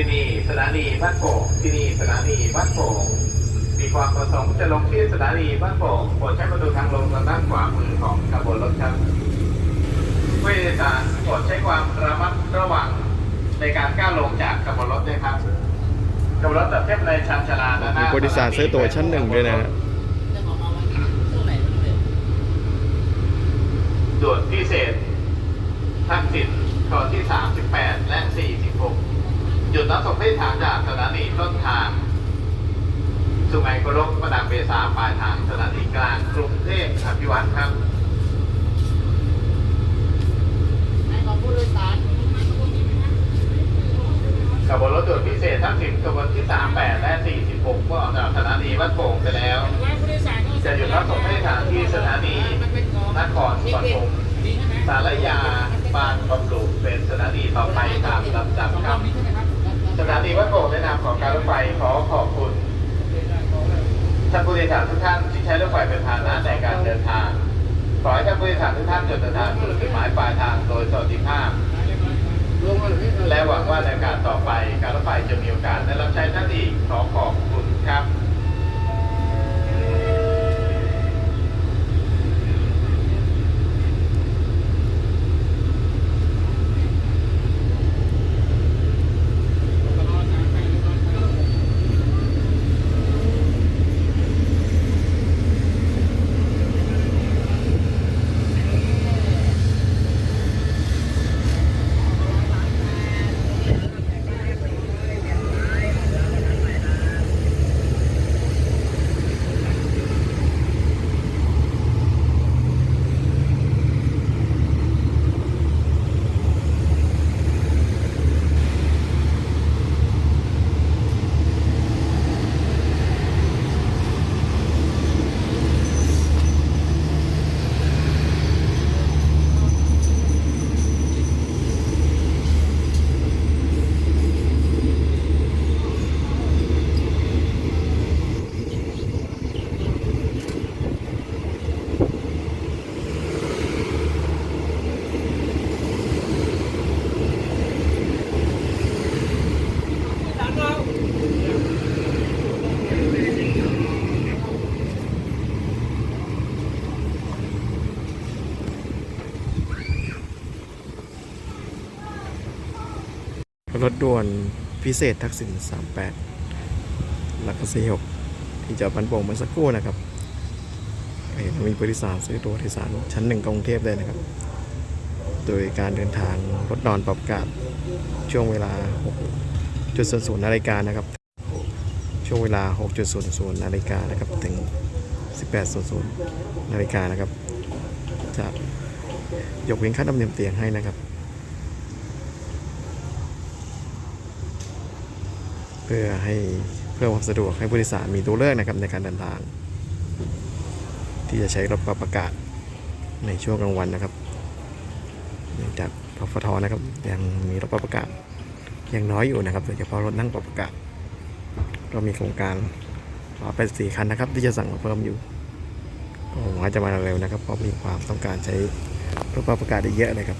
ที่นี่สถานีบ้านโป่งที่นี่สถานีบ้านโป่งมีความประสงค์จะลงที่สถานีบ้านโป่งโปรดใช้ประตูทางลงทางด้านขวามือของขบวนรถครับผู้โดยสารโปรดใช้ความระมัดระวังในการก้าวลงจากขบวนรถด้วยครับขบวนรถจะเทียบในชานชาลาด้านหมีน้าบริษัทซื้อตั๋วชั้นหนึ่งด้วยนะฮะจะบอกเอาไว้ช่วงไหนช่วงไหนด่วนพิเศษทักษิณตอนที่ 38และ46หยุด รับส่งผู้โดยสารจากสถานีต้นทาง สุไหงโกลกประดังเบษาปลายทางสถานีกลางกรุงเทพอภิวัตครับของผู้โดยสารขบวนรถด่วนพิเศษทักษิณขบวนที่ 38 และ 46 ก็ออกจากสถานีวัดโป่งไปแล้ว จะหยุดรับส่งผู้โดยสารที่สถานีนครปฐมสารยา บางบำรุงเป็นสถานีต่อไปตามลำดับครับ สถานีวัดโป่งในนามของการรถไฟขอขอบคุณท่านผู้โดยสารทุกท่านที่ใช้รถไฟเป็นพาหนะในการเดินทาง ขอให้ท่านผู้โดยสารทุกท่านจดินทางสู่จุดหมายปลายทางโดยสวัสดิภาพ และหวังว่าในการต่อไปการรถไฟจะมีโอกาสได้รับใช้ท่านอีกขอขอบคุณครับ รถด่วนพิเศษทักษิณ38 หลักสี่หกที่จะบันโป่งเมื่อสักครู่นะครับเห็นมีบริษัทซื้อตัวโดยสารชั้นหนึ่งกรุงเทพได้นะครับ โดยการเดินทางรถนอนปรับอากาศช่วงเวลา 6.00นาฬิกานะครับ ช่วงเวลา 6.00นาฬิกานะครับถึง 18.00นาฬิกานะครับจะยกเว้นค่าธรรมเนียมเตียงให้นะครับ พื่อให้เพื่อความสะดวกให้ผู้โดยสารมีตัวเลือกนะครับในการเดินทาง ที่จะใช้รถปรับอากาศในช่วงกลางวันนะครับเนื่องจากพฟทนะครับ ยังมีรถปรับอากาศยังน้อยอยู่นะครับโดยเฉพาะรถนั่งปรับอากาศก็มีโครงการรอไปสี่คันนะครับ ที่จะสั่งมาเพิ่มอยู่ก็หวังว่าจะมาเร็วนะครับเพราะมีความต้องการใช้รถปรับอากาศได้เยอะเลยครับ